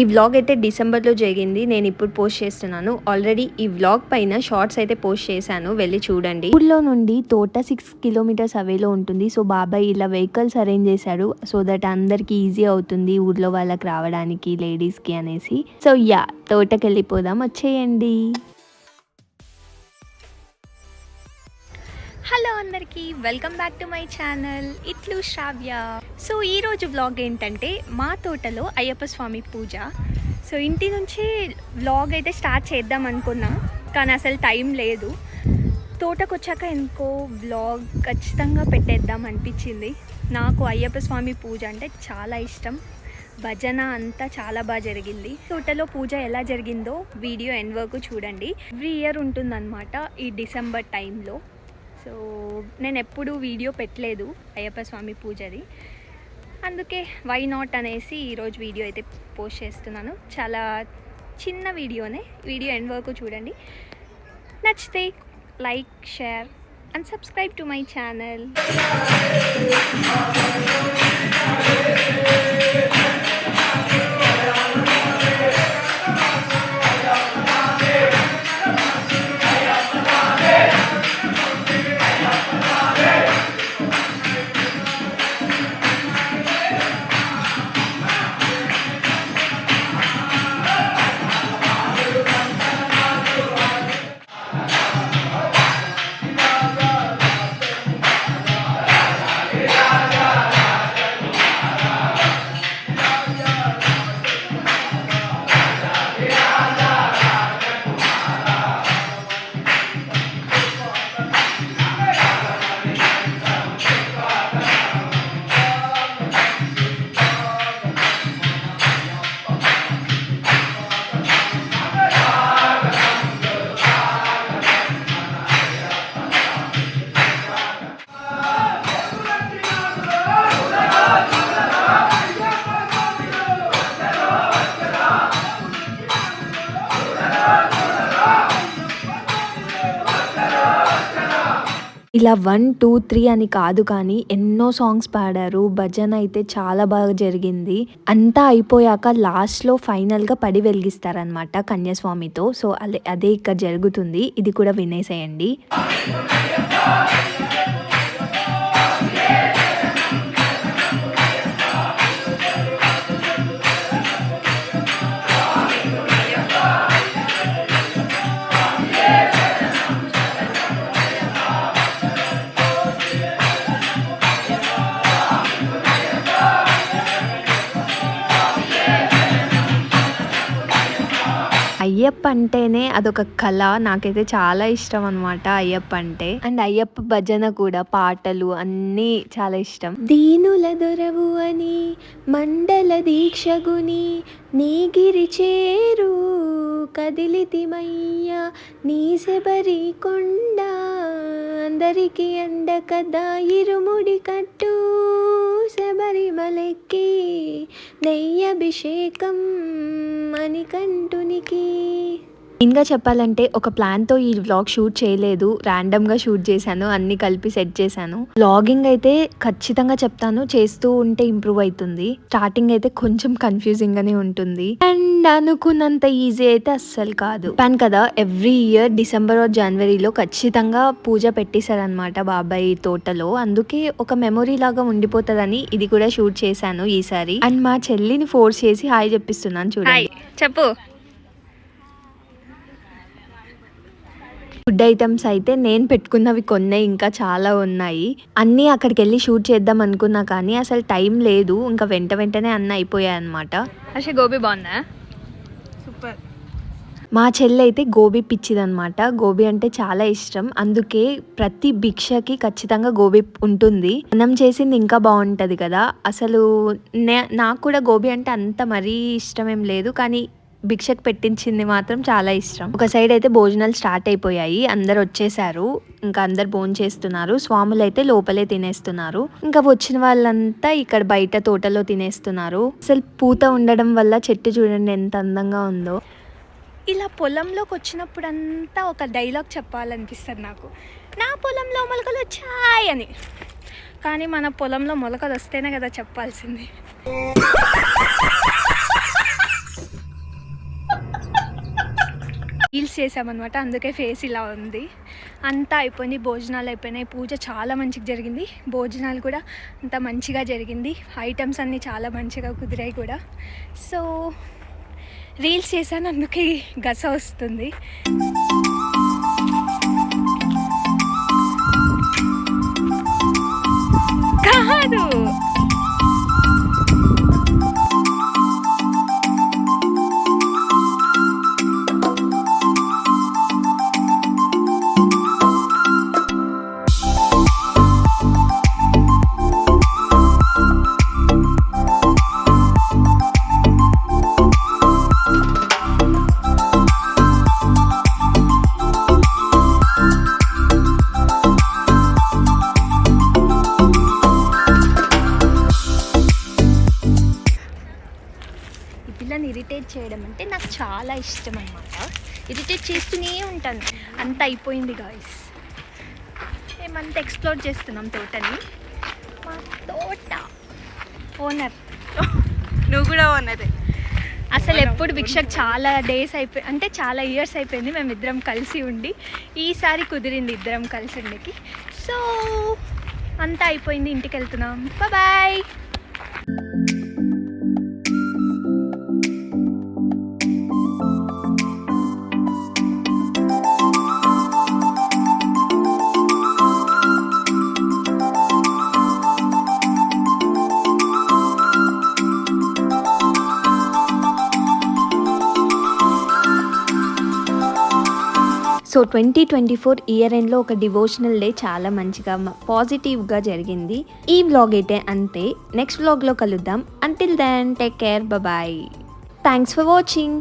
ఈ వ్లాగ్ అయితే డిసెంబర్లో జరిగింది. నేను ఇప్పుడు పోస్ట్ చేస్తున్నాను. ఆల్రెడీ ఈ వ్లాగ్ పైన షార్ట్స్ అయితే పోస్ట్ చేశాను. వెళ్ళి చూడండి. ఊళ్ళో నుండి తోట సిక్స్ కిలోమీటర్స్ అవేలో ఉంటుంది. సో బాబాయ్ ఇలా వెహికల్స్ అరేంజ్ చేశాడు. సో దట్ అందరికి ఈజీ అవుతుంది ఊర్లో వాళ్ళకి రావడానికి లేడీస్కి అనేసి. సో యా తోటకి వెళ్ళిపోదాం వచ్చేయండి. హలో అందరికీ welcome back to my channel ఇట్లు శ్రావ్య. సో ఈరోజు వ్లాగ్ ఏంటంటే మా తోటలో అయ్యప్ప స్వామి పూజ. సో ఇంటి నుంచి వ్లాగ్ అయితే స్టార్ట్ చేద్దాం అనుకున్నా కానీ అసలు టైం లేదు. తోటకు వచ్చాక ఇంకో వ్లాగ్ ఖచ్చితంగా పెట్టేద్దాం అనిపించింది. నాకు అయ్యప్ప స్వామి పూజ అంటే చాలా ఇష్టం. భజన అంతా చాలా బాగా జరిగింది. తోటలో పూజ ఎలా జరిగిందో వీడియో ఎండ్ వరకు చూడండి. ఎవ్రీ ఇయర్ ఉంటుందన్నమాట ఈ డిసెంబర్ టైంలో. సో నేను ఎప్పుడూ వీడియో పెట్టలేదు అయ్యప్ప స్వామి పూజది. అందుకే వై నాట్ అనేసి ఈరోజు వీడియో అయితే పోస్ట్ చేస్తున్నాను. చాలా చిన్న వీడియోనే. వీడియో ఎండ్ వరకు చూడండి. నచ్చితే like share and subscribe to my channel. ఇలా వన్ టూ త్రీ అని కాదు కానీ ఎన్నో సాంగ్స్ పాడారు. భజన అయితే చాలా బాగా జరిగింది. అంతా అయిపోయాక లాస్ట్లో ఫైనల్గా పడి వెలిగిస్తారనమాట కన్యాస్వామితో. సో అదే అదే ఇక్కడ జరుగుతుంది. ఇది కూడా వినేసేయండి. అయ్యప్ప అంటేనే అదొక కళ. నాకైతే చాలా ఇష్టం అనమాట అయ్యప్ప అంటే అండ్ అయ్యప్ప భజన కూడా పాటలు అన్నీ చాలా ఇష్టం. దీనుల దొరవు అని మండల దీక్షగుని నీగిరి చేరు కదిలితిమయ్యా నీ శబరి కొండ అందరికి అండ కదా ఇరుముడి కట్టు శబరిమలెక్కి నెయ్యభిషేకం మణికంఠునికి ఇంకా చెప్పాలంటే ఒక ప్లాన్తో ఈ వ్లాగ్ షూట్ చేయలేదు. ర్యాండమ్గా షూట్ చేశాను. అన్ని కలిపి సెట్ చేశాను. వ్లాగింగ్ అయితే ఖచ్చితంగా చెప్తాను. చేస్తూ ఉంటే ఇంప్రూవ్ అవుతుంది స్టార్టింగ్ అయితే కొంచెం కన్ఫ్యూజింగ్ గానే ఉంటుంది. అండ్ అనుకున్నంత ఈజీ అయితే అస్సలు కాదు. చెప్పాను కదా ఎవ్రీ ఇయర్ డిసెంబర్ ఆర్ జనవరిలో ఖచ్చితంగా పూజ పెట్టేశారనమాట బాబాయ్ తోటలో. అందుకే ఒక మెమొరీ లాగా ఉండిపోతుందని ఇది కూడా షూట్ చేశాను ఈసారి. అండ్ మా చెల్లిని ఫోర్స్ చేసి హాయ్ చెప్పిస్తున్నాను చూడండి. చెప్పు. ఫుడ్ ఐటమ్స్ అయితే నేను పెట్టుకున్నవి కొన్నే ఇంకా చాలా ఉన్నాయి. అన్నీ అక్కడికి వెళ్ళి షూట్ చేద్దాం అనుకున్నా కానీ అసలు టైం లేదు. ఇంకా వెంట వెంటనే అన్నీ అయిపోయాయి అనమాట అసలు గోబీ బాగుందా? మా చెల్లి అయితే గోబీ పిచ్చిదనమాట గోబీ అంటే చాలా ఇష్టం. అందుకే ప్రతి భిక్షకి ఖచ్చితంగా గోబీ ఉంటుంది. మనం చేసింది ఇంకా బాగుంటుంది కదా. అసలు నే- నాకు కూడా గోబీ అంటే అంత మరీ ఇష్టం ఏం లేదు. కానీ భిక్షకు పెట్టించింది మాత్రం చాలా ఇష్టం. ఒక సైడ్ అయితే భోజనాలు స్టార్ట్ అయిపోయాయి. అందరు వచ్చేసారు. ఇంకా అందరు భోజనం చేస్తున్నారు. స్వాములు అయితే లోపలే తినేస్తున్నారు. ఇంకా వచ్చిన వాళ్ళంతా ఇక్కడ బయట తోటలో తినేస్తున్నారు. అసలు పూత ఉండడం వల్ల చెట్టు చూడండి ఎంత అందంగా ఉందో. ఇలా పొలంలోకి వచ్చినప్పుడంతా ఒక డైలాగ్ చెప్పాలనిపిస్తుంది నాకు. నా పొలంలో మొలకలు వచ్చాయి అని. కానీ మన పొలంలో మొలకలు వస్తేనే కదా చెప్పాల్సింది. రీల్స్ చేసామన్నమాట అందుకే ఫేస్ ఇలా ఉంది. అంతా అయిపోయింది భోజనాలు అయిపోయినాయి. పూజ చాలా మంచిగా జరిగింది. భోజనాలు కూడా అంత మంచిగా జరిగింది. ఐటమ్స్ అన్నీ చాలా మంచిగా కుదిరాయి కూడా. సో రీల్స్ చేశాను అందుకే గస వస్తుంది. కాదు! ఈ పిల్లని ఇరిటేట్ చేయడం అంటే నాకు చాలా ఇష్టం అనమాట ఇరిటేట్ చేస్తూనే ఉంటాను. అంత అయిపోయింది గాయస్ మేమంతా ఎక్స్ప్లోర్ చేస్తున్నాం తోటని? మా తోట. ఓనర్ నువ్వు కూడా ఉన్నదే అసలు ఎప్పుడు భిక్షకు చాలా డేస్ అయిపోయి అంటే చాలా ఇయర్స్ అయిపోయింది మేము ఇద్దరం కలిసి ఉండి. ఈసారి కుదిరింది ఇద్దరం కలిసి ఉండేకి. సో అంతా అయిపోయింది ఇంటికి వెళ్తున్నాం. Bye so twenty twenty four year ఎండ్లో ఒక డివోషనల్ డే చాలా మంచిగా పాజిటివ్గా జరిగింది. ఈ వ్లాగ్ అయితే అంతే. నెక్స్ట్ వ్లాగ్లో కలుద్దాం. Until then take care bye thanks for watching